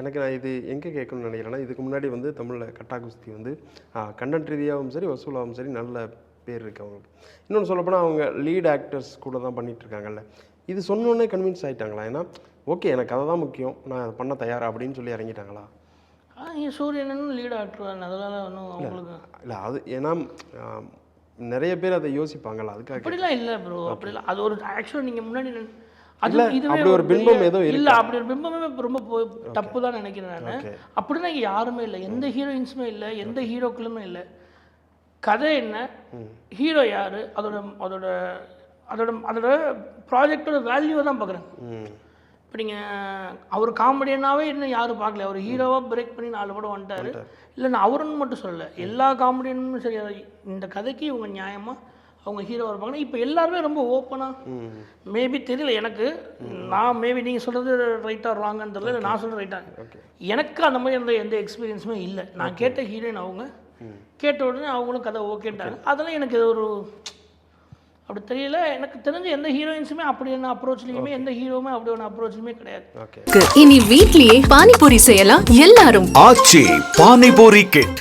எனக்கு நான் இது எங்கே கேட்கணும்னு நினைக்கிறேன்னா இதுக்கு முன்னாடி வந்து தமிழில் கட்டா குஸ்தி வந்து கண்டென்ட் ரீதியாகவும் சரி வசூலாகவும் சரி நல்ல பேர் இருக்கு அவங்களுக்கு. இன்னொன்று சொல்லப்போனால் அவங்க லீட் ஆக்டர்ஸ் கூட தான் பண்ணிட்டு இருக்காங்கல்ல. இது சொன்னோன்னே கன்வின்ஸ் ஆயிட்டாங்களா? ஏன்னா ஓகே எனக்கு அதை தான் முக்கியம் நான் அதை பண்ண தயாரா அப்படின்னு சொல்லி இறங்கிட்டாங்களா? சூரியனன் லீட் ஆக்டர் அதனால ஒன்றும் அவங்களுக்கு இல்லை அது ஏன்னா நிறைய பேர் அதை யோசிப்பாங்கல்ல அதுக்காக அப்படிலாம் இல்லை ப்ரோ அப்படிலாம் அது ஒரு ஆக்சுவலாக நீங்கள் முன்னாடி அது இதுவே அப்படி ஒரு பிம்பம் ஏதோ இல்ல அப்படி ஒரு பிம்பமே ரொம்ப தப்பு தான் நினைக்கிறேன் நான். அப்படின்னா யாருமே இல்லை. எந்த ஹீரோயின்ஸுமே இல்லை. எந்த ஹீரோக்களுமே இல்லை. கதை என்ன? ஹீரோ யாரு? அதோட அதோட அதோட அதோட ப்ராஜெக்டோட வேல்யூவை தான் பார்க்குறேன் இப்போ நீங்கள் அவர் காமெடியனாவே இன்னும் யாரும் பார்க்கல. அவர் ஹீரோவாக பிரேக் பண்ணி நாலு படம் வந்துட்டாரு. இல்லை நான் அவருன்னு மட்டும் சொல்லலை. எல்லா காமெடியனும் சரி இந்த கதைக்கு இவங்க நியாயமாக அவங்க ஹீரோவாக இருப்பாங்க இப்போ எல்லாருமே ரொம்ப ஓப்பனாக மேபி தெரியல எனக்கு. நான் மேபி நீங்கள் சொல்கிறது ரைட்டாக ராங்கன்னு தெரியல இல்லை நான் சொல்கிறது ரைட்டாக ஓகே எனக்கு அந்த மாதிரி எந்த எந்த எக்ஸ்பீரியன்ஸுமே இல்லை. நான் கேட்ட ஹீரோயின் அவங்க கேட்ட உடனே அவங்களும் கதை ஓகேன்ட்டாங்க அதெல்லாம் எனக்கு ஒரு அப்படி தெரியல. எனக்கு தெரிஞ்ச எந்த ஹீரோயின்ஸுமே அப்படி என்ன அப்ரோச்லேயுமே எந்த ஹீரோவுமே அப்படி ஒன்று அப்ரோச்லையுமே கிடையாது. ஓகே இனி வீட்லயே பானிபூரி செய்யலாம் எல்லாரும். ஆச்சி பானிபூரி கிட்.